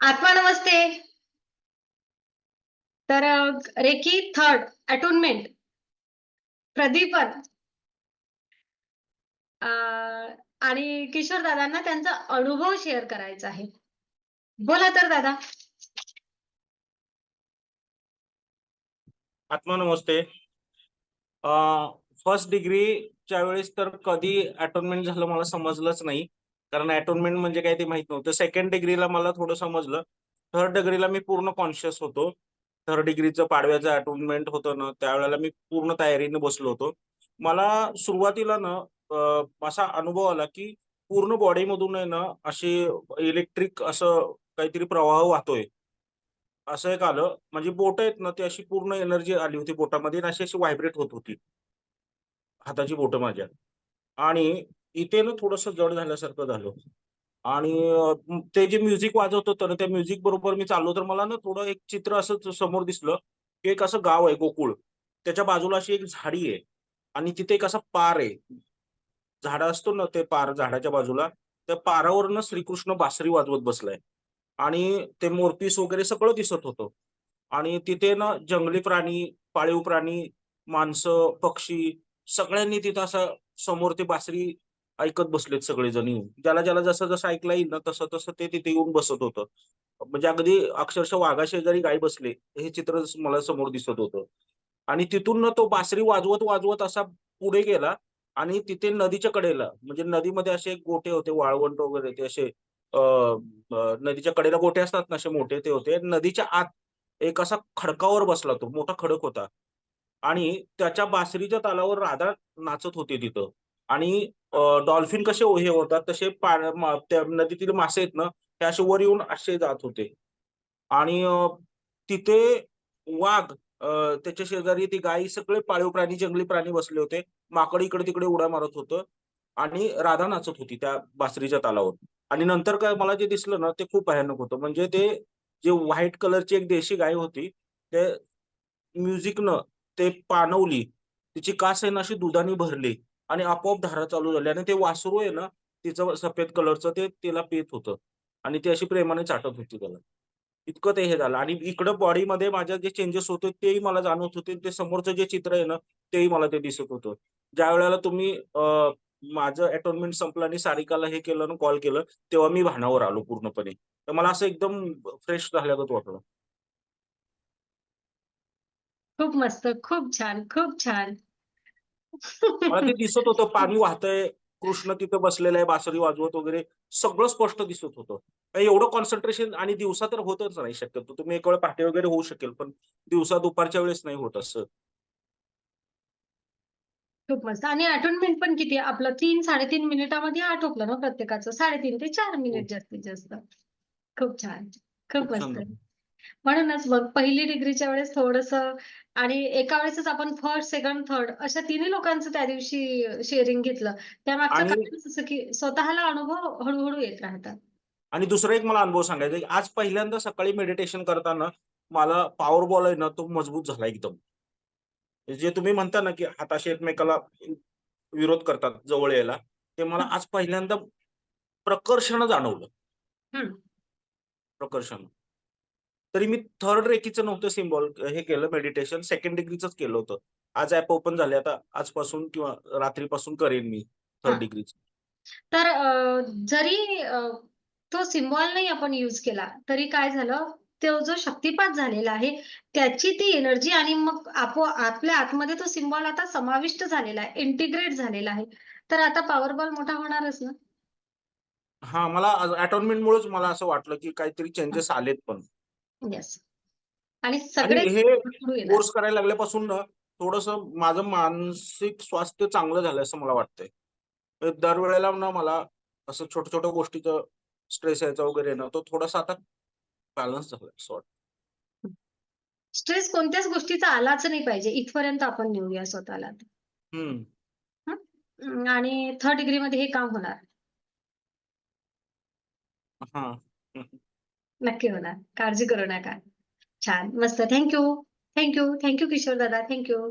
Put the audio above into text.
आत्मा नमस्ते. तर recce third atonement प्रदीपन. आणि किशोर दादांना त्यांचा अनुभव शेअर करायचा आहे. बोला तर दादा. आत्मा नमस्ते. फर्स्ट डिग्रीच्या वेळेस तर कधी अटोनमेंट झालं मला समजलंच नाही. कारण अटोनमेंट म्हणजे काय ते माहीत नव्हतं. सेकंड डिग्रीला मला थोडं समजलं. थर्ड डिग्रीला मी पूर्ण कॉन्शियस होतो. थर्ड डिग्रीचं पाडव्याचं अटोनमेंट होतं ना त्यावेळेला मी पूर्ण तयारीने बसलो होतो. मला सुरुवातीला ना असा अनुभव आला की पूर्ण बॉडीमधून आहे ना अशी इलेक्ट्रिक असं काहीतरी प्रवाह वाहतोय. असं एक आलं. म्हणजे बोट आहेत ना ती अशी पूर्ण एनर्जी आली होती बोटामध्ये अशी अशी व्हायब्रेट होत होती. हाताची बोट माझ्या. आणि इथे ना थोडस जड झाल्यासारखं झालं. आणि ते जे म्युझिक वाजवत होतं ना त्या म्युझिक बरोबर मी चाललो तर मला ना थोडं एक चित्र असं समोर दिसलं की एक असं गाव आहे गोकुळ. त्याच्या बाजूला अशी एक झाडी आहे आणि तिथे एक असा पार आहे. झाड असतो ना ते पार झाडाच्या बाजूला त्या पारावरनं श्रीकृष्ण बासरी वाजवत बसलाय. आणि ते मोरपीस वगैरे सगळं दिसत होतं. आणि तिथे ना जंगली प्राणी पाळीव प्राणी माणसं पक्षी सगळ्यांनी तिथं असं समोर ते बासरी ऐकत बसलेत सगळेजण येऊन. ज्याला ज्याला जसं जसं ऐकला येईल ना तसं तसं ते तिथे येऊन बसत होतं. म्हणजे अगदी अक्षरशः वाघा शेजारी गाय बसले हे चित्र मला समोर दिसत होतं. आणि तिथून ना तो बासरी वाजवत वाजवत असा पुढे गेला आणि तिथे नदीच्या कडेला म्हणजे नदीमध्ये असे गोटे होते वाळवंट वगैरे ते असे नदीच्या कडेला गोटे असतात ना असे मोठे ते होते. नदीच्या आत एक असा खडकावर बसला तो मोठा खडक होता. आणि त्याच्या बासरीच्या तालावर राधा नाचत होती तिथं. आणि डॉल्फिन कसे हे होतात तसे पा- त्या नदीतील मासे आहेत ना ते असे वर येऊन असे जात होते. आणि तिथे वाघ अं, त्याच्या शेजारी ती गाई सगळे पाळीव प्राणी जंगली प्राणी बसले होते. माकड इकडे तिकडे उड्या मारत होतं आणि राधा नाचत होती त्या बासरीच्या तालावर. आणि नंतर काय मला जे दिसलं ना ते खूप भयानक होतं. म्हणजे ते जे व्हाईट कलरची एक देशी गाय होती ते म्युझिकनं ते पाणवली तिची कास आहे ना अशी दुधाने भरली. आणि आपोआप धारा चालू झाली आणि ते वासरू आहे ना तिचं सफेद कलरचं ते तिला पित होतं. आणि ती अशी प्रेमाने चाटत होती त्याला. इतकं ते हे झालं. आणि इकडं बॉडीमध्ये माझ्या जे चेंजेस होते तेही मला जाणवत होते. ते समोरचं जे चित्र आहे ना तेही मला ते दिसत होतं. ज्या वेळेला तुम्ही माझं अटोनमेंट संपलं आणि सारिकाला हे केलं आणि कॉल केलं तेव्हा मी भानावर आलो पूर्णपणे. तर मला असं एकदम फ्रेश झाल्यागत वाटलं. खूप मस्त खूप छान खूप छान. मला ते दिसत होतं पाणी वाहतंय कृष्ण तिथं बसलेला आहे बासरी वाजवत वगैरे सगळं स्पष्ट दिसत होतं. एवढं कॉन्सन्ट्रेशन आणि दिवसा तर होतच नाही शक्यतो. तुम्ही एक वेळ पहाटे वगैरे होऊ शकेल पण दिवसा दुपारच्या वेळेस नाही होत असं. खूप मस्त. आणि अटोनमेंट पण किती आपलं तीन साडेतीन मिनिटामध्ये आटोपलं ना प्रत्येकाचं? साडेतीन ते चार मिनिट जास्तीत जास्त. खूप छान. खूप मस्त. म्हणूनच मग पहिली डिग्रीच्या वेळेस थोडस आणि एका वेळेसच आपण फर्स्ट सेकंड थर्ड अशा तिन्ही लोकांचं त्या दिवशी शेअरिंग घेतलं. त्यामागचं आणि- कारण असं की स्वतःला अनुभव हळूहळू येत राहतात. आणि दुसरा एक मला अनुभव सांगायचा आहे आज पहिल्यांदा सकाळी मेडिटेशन करताना मला पॉवर बॉल आहे ना तो मजबूत झाला एकदम. जे तुम्ही म्हणता ना की हाताशी एकमेकाला विरोध करतात जवळ यायला ते मला आज पहिल्यांदा प्रकर्षण जाणवलं. प्रकर्षण तरी मी थर्ड रेकीचं नव्हतं सिम्बॉल हे केलं मेडिटेशन सेकंड डिग्रीच केलं होतं. आज ऍप ओपन झाले आता आजपासून किंवा रात्रीपासून करेन मी. थर्ड डिग्रीच तर जरी तो सिम्बॉल नाही आपण युज केला तरी काय झालं? तो जो शक्तिपात झालेला आहे त्याची ती एनर्जी आणि मग आपो आपल्या आतमध्ये तो सिम्बॉल आता समाविष्ट झालेला आहे इंटिग्रेट झालेला आहे. तर आता पॉवर बॉल मोठा होणारच ना? हा मला अटॉनमेंट मुळेच मला असं वाटलं की काहीतरी चेंजेस आलेत पण. येस आणि आणि सगळे हे. कोर्स करायला लागल्यापासून ना थोडस माझं मानसिक स्वास्थ्य चांगलं झालं असं मला वाटतंय. दरवेळेला ना मला असं छोट्या छोट्या गोष्टीचं स्ट्रेस यायचा वगैरे ना तो थोडासा आता बॅलन्स झाला असं वाटतं स्ट्रेस कोणत्याच गोष्टीचा आलाच नाही पाहिजे. इथपर्यंत आपण नेऊया स्वतःला. हम्म. आणि थर्ड डिग्री मध्ये हे काम होणार. हा. नक्की होणार. काळजी करू नका. छान. मस्त. थँक्यू थँक्यू थँक्यू किशोर दादा. थँक्यू